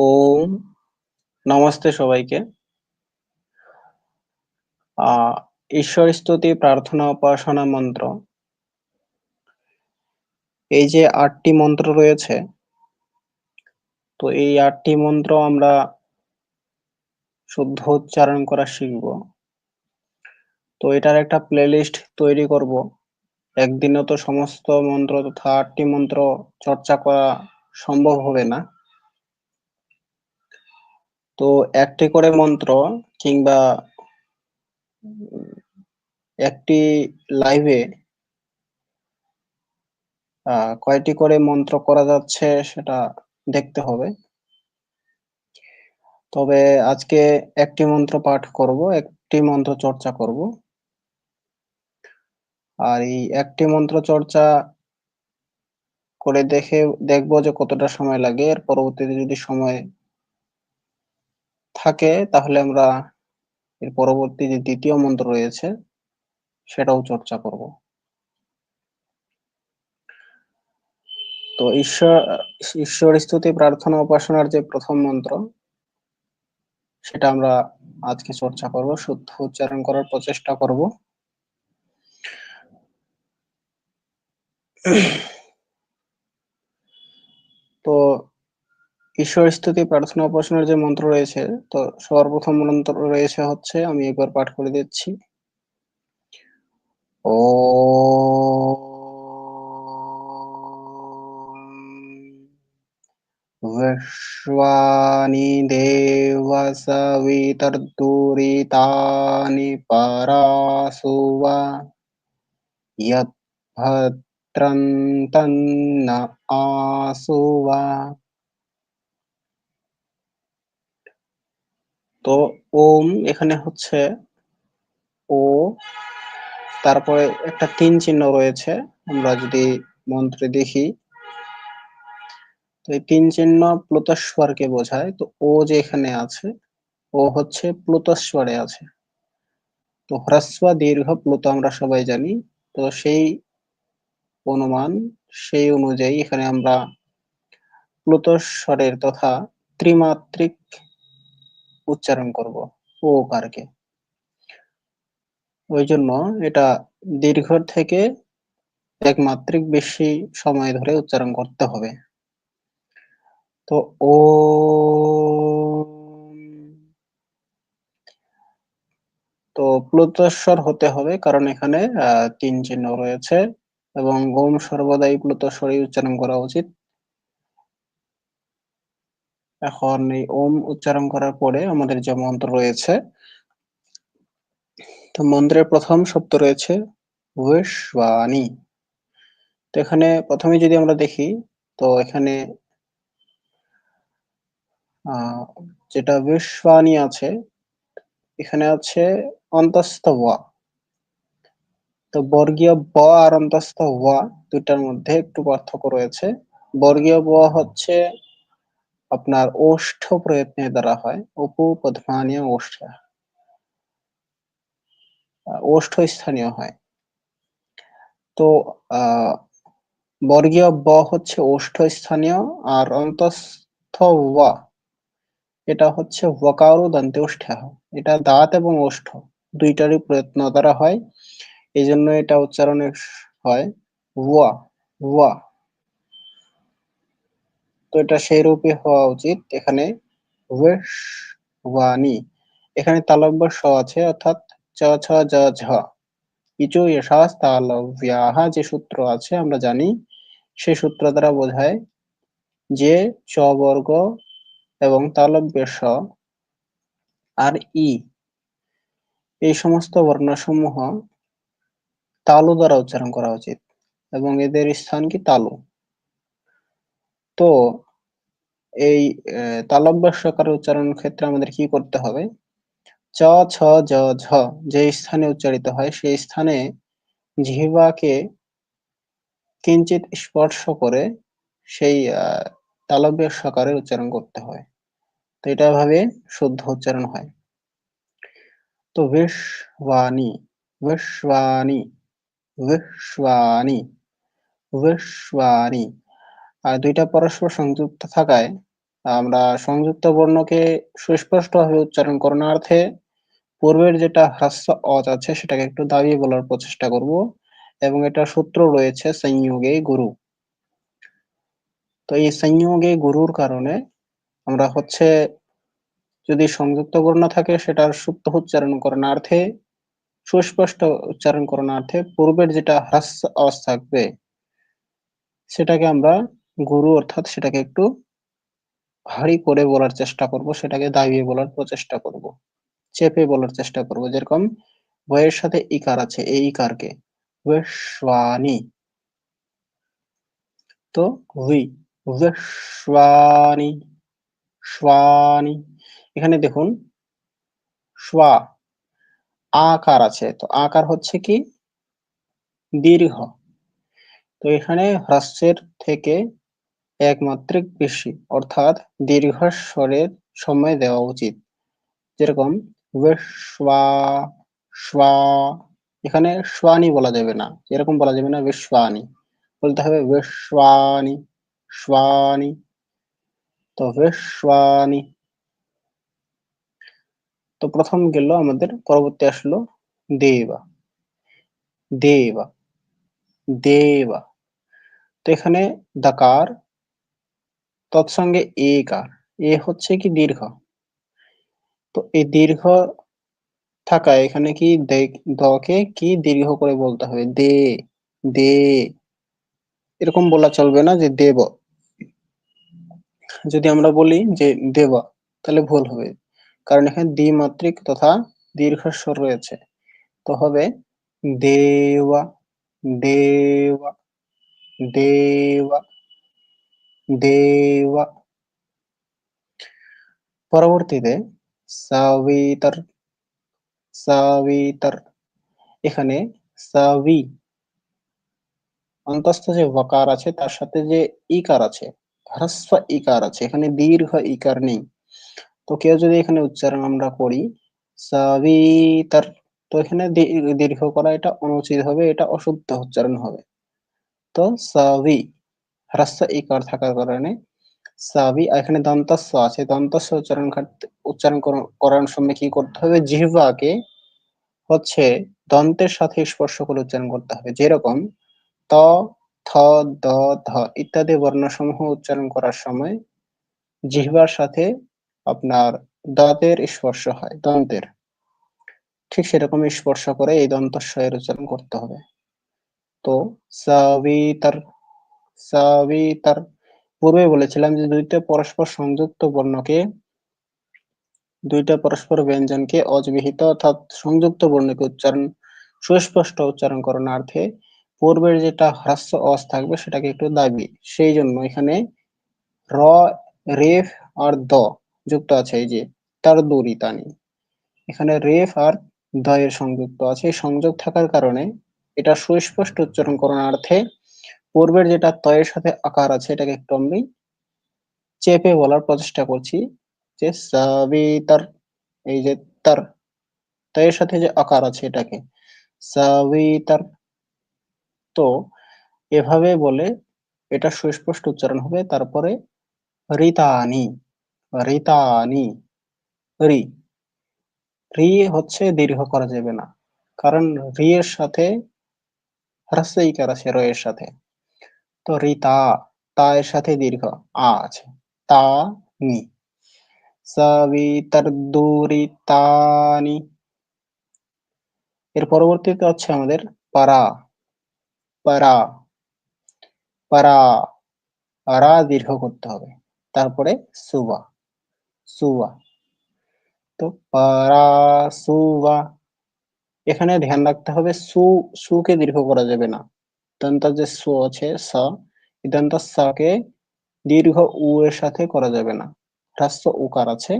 ওম, নমস্তে সবাইকে। ঈশ্বর স্তুতি প্রার্থনা উপাসনা মন্ত্র। এই যে আটটি মন্ত্র রয়েছে, তো এই আটটি মন্ত্র আমরা শুদ্ধ উচ্চারণ করা শিখব। তো এটার একটা প্লেলিস্ট তৈরি করব। একদিনে তো সমস্ত মন্ত্র তথা আটটি মন্ত্র চর্চা করা সম্ভব হবে না। তো একটি করে মন্ত্র কিংবা একটি লাইভে কয়টি করে মন্ত্র করা যাচ্ছে সেটা দেখতে হবে। তবে আজকে একটি মন্ত্র পাঠ করব, একটি মন্ত্র চর্চা করব। আর এই একটি মন্ত্র চর্চা করে দেখে, দেখব যে কতটা সময় লাগে। এর পরবর্তীতে যদি সময় থাকে, তাহলে আমরা এর পরবর্তী যে দ্বিতীয় মন্ত্র রয়েছে, সেটাও চর্চা করব। তো ঈশ্বর ঈশ্বর স্তুতি, প্রার্থনা, উপাসনার যে প্রথম মন্ত্র, সেটা আমরা আজকে চর্চা করব, শুদ্ধ উচ্চারণ করার প্রচেষ্টা করব। তো ঈশ্বর স্তুতি প্রার্থনা উপাসনার যে মন্ত্র রয়েছে তো সর্বপ্রথম মন্ত্র রয়েছে হচ্ছে আমি একবার পাঠ করে দিচ্ছি ও विश्वानि देवसवितर्दुरितानि परासु वा यद्भद्रन्तन्न आसु वा তো ওম এখানে হচ্ছে ও, তারপরে একটা তিন চিহ্ন রয়েছে, আমরা যদি মন্ত্রে দেখি। তো এই তিন চিহ্ন প্লুতস্বরকে বোঝায়। তো ও যে এখানে আছে, ও হচ্ছে প্লুতস্বরে আছে। তো হ্রস্ব দীর্ঘ প্লুত আমরা সবাই জানি। তো সেই অনুমান, সেই অনুযায়ী এখানে আমরা প্লুতস্বরের তথা ত্রিমাত্রিক উচ্চারণ করব ও কারকে ওই জন্য এটা দীর্ঘ থেকে একমাত্রিক বেশি সময় ধরে উচ্চারণ করতে হবে। তো ও তো প্লুতস্বর হতে হবে কারণ এখানে তিন চিহ্ন রয়েছে এবং ওম সর্বদাই প্লুতস্বরই উচ্চারণ করা উচিত। এখন এই ওম উচ্চারণ করার পরে আমাদের যে মন্ত্র রয়েছে, তো মন্ত্রের প্রথম শব্দ রয়েছে ওয়েশবাণী তো এখানে প্রথমে যদি আমরা দেখি, তো এখানে যেটা বিশ্ববাণী আছে, এখানে আছে অন্তস্থ ওয়া তো বর্গীয় ব আর অন্তস্থ ওয়া দুটার মধ্যে একটু পার্থক্য রয়েছে। বর্গীয় ব হচ্ছে আপনার ওষ্ঠ প্রয়ত্নের দ্বারা হয় অপু পদ্মানীয় ওষ্ঠ। ওষ্ঠ স্থানীয় হয়। তো বর্গীয় ব হচ্ছে ওষ্ঠ স্থানীয় আর অন্তস্থ ওয়া এটা হচ্ছে ওয়াকারু দান্তে ওষ্ঠ। এটা দাঁত এবং ওষ্ঠ, দুইটারই প্রয়ত্ন দ্বারা হয়। এই জন্য এটা উচ্চারণে হয় ওয়া ওয়া তো এটা সেই রূপে হওয়া উচিত। এখানে ওয়ানি এখানে তালব্য স আছে, অর্থাৎ চ, ছ, জ, ঝ। ইচু ইশাস তালব্যাহা যে সূত্র আছে, আমরা জানি সেই সূত্র দ্বারা বোঝায় যে চ বর্গ এবং তালব্য স আর ই। এই সমস্ত বর্ণসমূহ তালু দ্বারা উচ্চারণ করা উচিত এবং এদের স্থান কি তালু? তো এই তালব্যাসকার উচ্চারণ ক্ষেত্রে আমাদের কি করতে হবে? চ, ছ, জ, ঝ যে স্থানে উচ্চারিত হয় সেই স্থানে জিহ্বাকে কিঞ্চিত স্পর্শ করে সেই তালব্য সকারের উচ্চারণ করতে হয়। তো এটা ভাবে শুদ্ধ উচ্চারণ হয়। তো বিশ্ববাণী বিশ্ববাণী বিশ্ববাণী বিশ্ববাণী আর দুইটা পরস্পর সংযুক্ত থাকায় আমরা সংযুক্ত বর্ণকে সুস্পষ্টভাবে উচ্চারণ করণার্থে পূর্বের যেটা হ্রাস্য অজ আছে সেটাকে একটু দাবিয়ে বলার প্রচেষ্টা করব এবং এটা সূত্র রয়েছে সংযোগে গুরু। তো এই সংযোগে গুরুর কারণে আমরা হচ্ছে যদি সংযুক্ত বর্ণ থাকে সেটার সুপ্ত উচ্চারণ করণার্থে, সুস্পষ্ট উচ্চারণ করণার্থে পূর্বের যেটা হ্রস্ব অজ থাকবে সেটাকে আমরা গুরু অর্থাৎ সেটাকে একটু ভারী করে বলার চেষ্টা করব, সেটাকে দাবিয়ে বলার প্রচেষ্টা করব, চেপে বলার চেষ্টা করব। যেরকম বইয়ের সাথে ইকার আছে, এই ইকারকে বিশ্বানি তো বিশ্বানি শ্বানি এখানে দেখুন শ্বা আকার আছে। তো আকার হচ্ছে কি? দীর্ঘ। তো এখানে হ্রস্বের থেকে এক মাত্রিক বেশি অর্থাৎ দীর্ঘ স্বরের সময় দেওয়া উচিত। যেরকম শ্বা এখানে শ্বানি বলা যাবে না। এরকম বলা যাবে না বিশ্বানি বলতে হবে বিশ্বানি শ্বানি তো বিশ্বানি তো প্রথম গেল আমাদের, পরবর্তী আসলো দেবা। দেবা। দেবা। তো এখানে দাকার তৎসঙ্গে এ কার এ হচ্ছে কি দীর্ঘ। তো এই দীর্ঘ থাকা এখানে কি দকে কি দীর্ঘ করে বলতে হবে? দে দে। এরকম বলা চলবে না যে দেব। যদি আমরা বলি যে দেব, তাহলে ভুল হবে। কারণ এখানে দ্বিমাত্রিক তথা দীর্ঘস্বর রয়েছে। তো হবে দেওয়া দেওয়া দেওয়া। দেওয়া পরবর্তীতে সাবিতর সাবিতর এখানে সাবি, অন্তস্থ যে ওয়াকার আছে, তার সাথে যে ইকার আছে হ্রস্ব ইকার আছে, এখানে দীর্ঘ ইকার নেই। তো কেউ যদি এখানে উচ্চারণ আমরা করি, সাবিতার, তো এখানে দীর্ঘ করা এটা অনুচিত হবে, এটা অশুদ্ধ উচ্চারণ হবে। তো সাবি হ্রস্ব ইকার থাকার কারণে সাবি এখানে দন্তস্ব আছে দন্তস্ব উচ্চারণ উচ্চারণ করার সময় কি করতে হবে জিহ্বাকে হচ্ছে দন্তের সাথে স্পর্শ করে উচ্চারণ করতে হবে যেরকম ত থ দ ধ ইত্যাদি বর্ণসমূহ উচ্চারণ করার সময় জিহ্বার সাথে আপনার দাঁতের স্পর্শ হয় দন্তের ঠিক সেরকম স্পর্শ করে এই দন্তস্বয়ের উচ্চারণ করতে হবে তো সাবিতার সাবিতার পূর্বে বলেছিলাম যে, দুইটা পরস্পর সংযুক্ত বর্ণকে, দুইটা পরস্পর ব্যঞ্জনকে অজবিহিত অর্থাৎ সংযুক্ত বর্ণকে উচ্চারণ, সুস্পষ্ট উচ্চারণ করণার্থে পূর্বের যেটা হ্রাস্য অস থাকবে সেটাকে একটু দাবি। সেই জন্য এখানে র, রেফ আর দ যুক্ত আছে, এই যে তার দড়ি তানি এখানে রেফ আর দয়ের সংযুক্ত আছে। সংযোগ থাকার কারণে এটা সুস্পষ্ট উচ্চারণ করণার্থে পূর্বের যেটা তয়ের সাথে আকার আছে, এটাকে একটু আমি চেপে বলার প্রচেষ্টা করছি যে সাবিতার এই যে তার, তয়ের সাথে যে আকার আছে এটাকে সাবিতার তো এভাবে বলে এটা সুস্পষ্ট উচ্চারণ হবে। তারপরে রিতানি রিতানি, রি রি হচ্ছে দীর্ঘ করা যাবে না, কারণ রি এর সাথে হ্রাস্য ইকার আছে র এর সাথে। তো রিতা, তা এর সাথে দীর্ঘ। আ আছে। তা, নি। সাবিতারদুরিতানি। এর পরবর্তীতে হচ্ছে আমাদের পারা। পারা। পারা। রা দীর্ঘ করতে হবে। তারপরে সুবা। সুবা। তো পারা, সুবা। এখানে ধ্যান রাখতে হবে সু, সুকে দীর্ঘ করা যাবে না। দন্তার যে সু আছে, স দন্তার সাকে দীর্ঘ উ এর সাথে করা যাবে না। হ্রাস্য উকার আছে।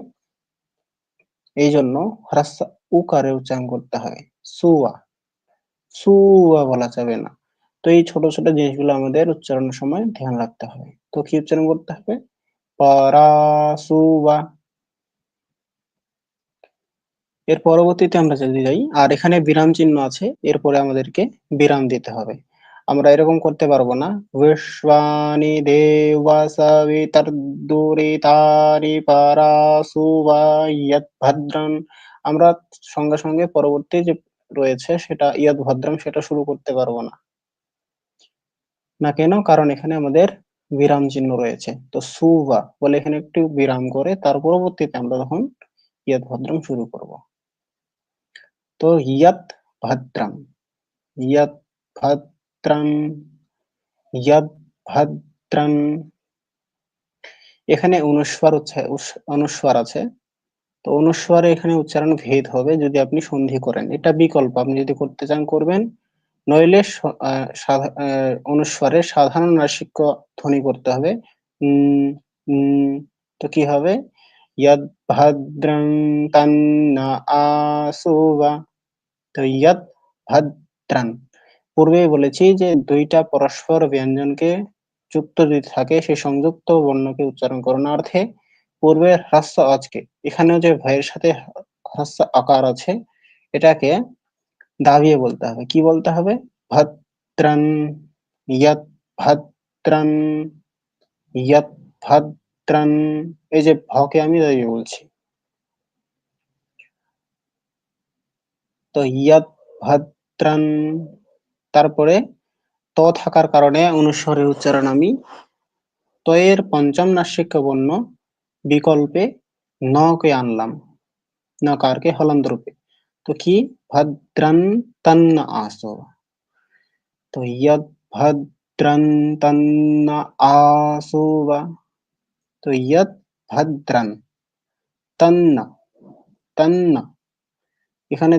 এই জন্য হ্রাস্য উকারে উচ্চারণ করতে হয়। সুয়া সুয়া বলা যাবে না। তো এই ছোট ছোট জিনিসগুলো আমাদের উচ্চারণের সময় ধ্যান রাখতে হবে। তো কি উচ্চারণ করতে হবে? পরাসুবা এর পরবর্তীতে আমরা যদি যাই, আর এখানে বিরাম চিহ্ন আছে, এরপরে আমাদেরকে বিরাম দিতে হবে। আমরা এরকম করতে পারব না। বিশ্বানি দেবাসবিতর্দুরিতানি পারাসুবা ইয়াত ভদ্রান আমরা সঙ্গে সঙ্গে পরবর্তী যে রয়েছে সেটা ইয়াদ ভদ্রাম, সেটা শুরু করতে পারব না। না কেন? কারণ এখানে আমাদের বিরাম চিহ্ন রয়েছে। তো সুবা বলে এখানে একটু বিরাম করে তার পরবর্তীতে আমরা তখন ইয়াত ভদ্রাম শুরু করব। তো ইয়াত ভদ্রাম ইয়াত ভদ্রাম ইয়াত ভদ্রাম এখানে অনুস্বার অনুস্বার আছে। তো অনুস্বারে এখানে উচ্চারণ ভেদ হবে যদি আপনি সন্ধি করেন। এটা বিকল্প, আপনি যদি করতে চান করবেন। নইলে অনুস্বারে সাধারণ নাসিক্য ধ্বনি করতে হবে। তো কি হবে? ইয়াদ ভাদ্রং তান্না আসুবা তো ইয়াদ ভাদ্রান পূর্বেই বলেছি যে দুইটা পরস্পর ব্যঞ্জনকে যুক্ত যদি থাকে সেই সংযুক্ত বর্ণকে উচ্চারণ করণার্থে পূর্বের হ্রস্ব আজকে, এখানেও যে ভয়ের সাথে হ্রস্ব আকার আছে, এটাকে দাবিয়ে বলতে হবে। কি বলতে হবে? ভদ্রান ইয়াত ভদ্রান ইয়াত ভদ্রান এই যে ভকে আমি দাবিয়ে বলছি। তো ইয়াত ভদ্রান তারপরে ত থাকার কারণে অনুস্বরের উচ্চারণ আমি তয়ের পঞ্চম নাসিক বর্ণ বিকল্পে ন কে আনলাম নকারকে হলন্ত রূপে। তো কি? ভদ্রান তন্ন আসো। তো ইয়দ ভদ্রান তন্ন আসুবা তো ইয়দ ভদ্রান তন্ন। তন্ন এখানে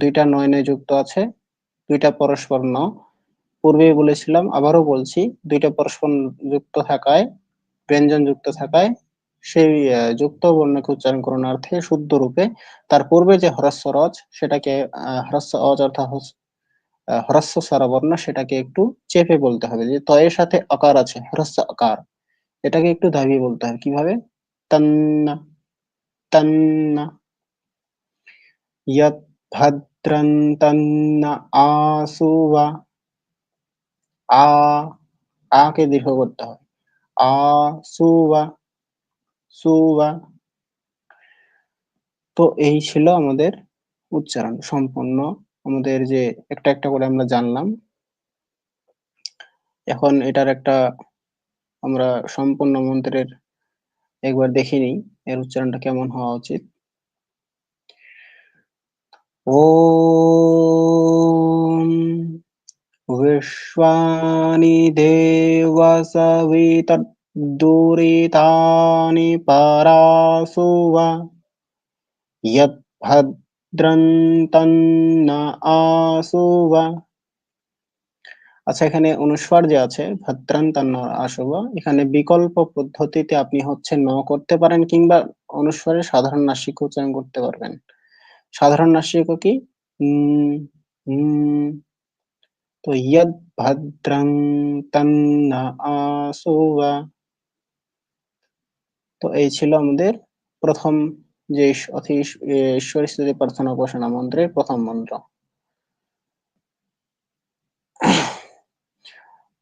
দুইটা নয় নয় যুক্ত আছে। দুইটা পরস্পর ন। পূর্বে বলেছিলাম, আবারও বলছি, দুইটা পরস্পর যুক্ত থাকায় ব্যঞ্জন যুক্ত থাকায়, সেই যুক্ত বর্ণকে উচ্চারণ করণার্থে শুদ্ধ রূপে তার পূর্বে যে হ্রস্ব রজ, সেটাকে হ্রস্ব অজ অর্থাৎ হ্রস্ব স্বরবর্ণ সেটাকে একটু চেপে বলতে হবে। যে তয়ের সাথে আকার আছে, হ্রস্ব আকার এটাকে একটু দাবিয়ে বলতে হবে। কীভাবে? তন্না তন্না ইয়াত ভদ্রন তন্না আসুবা আ আকে দীর্ঘ করতে হবে আ সুবা সুবা তো এই ছিল আমাদের উচ্চারণ সম্পূর্ণ। আমাদের যে একটা একটা করে আমরা জানলাম। এখন এটার একটা আমরা সম্পূর্ণ মন্ত্রের একবার দেখে নিই, এর উচ্চারণটা কেমন হওয়া উচিত। ও विश्वानि देवसवितद्दुरितानि परासु वा यद्भद्रन्तन्न আসু বা আচ্ছা এখানে অনুস্বার যে আছে ভদ্রান্তান্ন আসুবা এখানে বিকল্প পদ্ধতিতে আপনি হচ্ছে ন করতে পারেন কিংবা অনুস্বারে সাধারণ নাসিক উচ্চারণ করতে পারবেন সাধারণ নাসিক কি তো ইয়াদ ভদ্রং তন্ন আসুবা তো এই ছিল আমাদের প্রথম যে অতি ঈশ্বর স্তুতি প্রার্থনা উপাসনা মন্ত্রের প্রথম মন্ত্র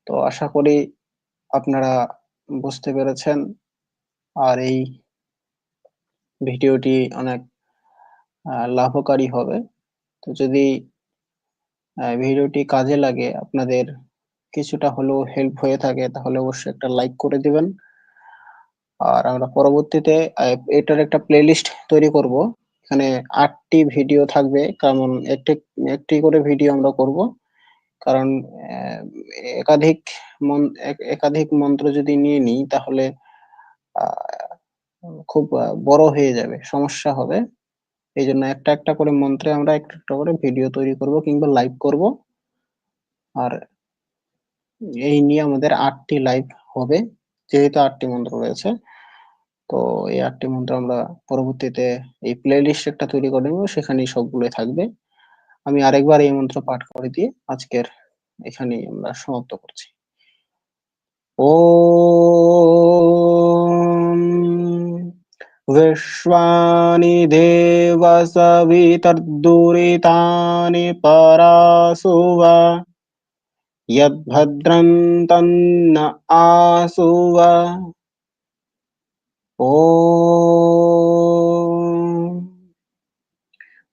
তো আশা করি আপনারা বুঝতে পেরেছেন আর এই ভিডিওটি অনেক লাভকারী হবে তো যদি ভিডিওটি কাজে লাগে, আপনাদের কিছুটা হলেও হেল্প হয়ে থাকে, তাহলে অবশ্যই একটা লাইক করে দিবেন। আর আমরা পরবর্তীতে এটার একটা প্লেলিস্ট তৈরি করব। এখানে আটটি ভিডিও থাকবে, কারণ একটি একটি করে ভিডিও আমরা করব। কারণ একাধিক একাধিক মন্ত্র যদি নিয়ে নিই, তাহলে খুব বড় হয়ে যাবে, সমস্যা হবে। এই জন্য একটা একটা করে মন্ত্রে আমরা একটা একটা করে ভিডিও তৈরি করব কিংবা লাইভ করব। আর এই নিয়ে আমাদের আটটি লাইভ হবে, যেহেতু আটটি মন্ত্র রয়েছে। তো এই আটটি মন্ত্র আমরা পরবর্তীতে এই প্লে লিস্ট একটা তৈরি করে নেব, সেখানেই সবগুলোই থাকবে। আমি আরেকবার এই মন্ত্র পাঠ করে দিয়ে আজকের এখানেই আমরা সমাপ্ত করছি। ও विश्वानि देवसवितर्दुरितानि परासु वा यद्भद्रं तन्न आसुव ও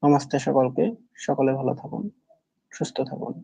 নমস্তে সকলকে সকলে ভালো থাকুন সুস্থ থাকুন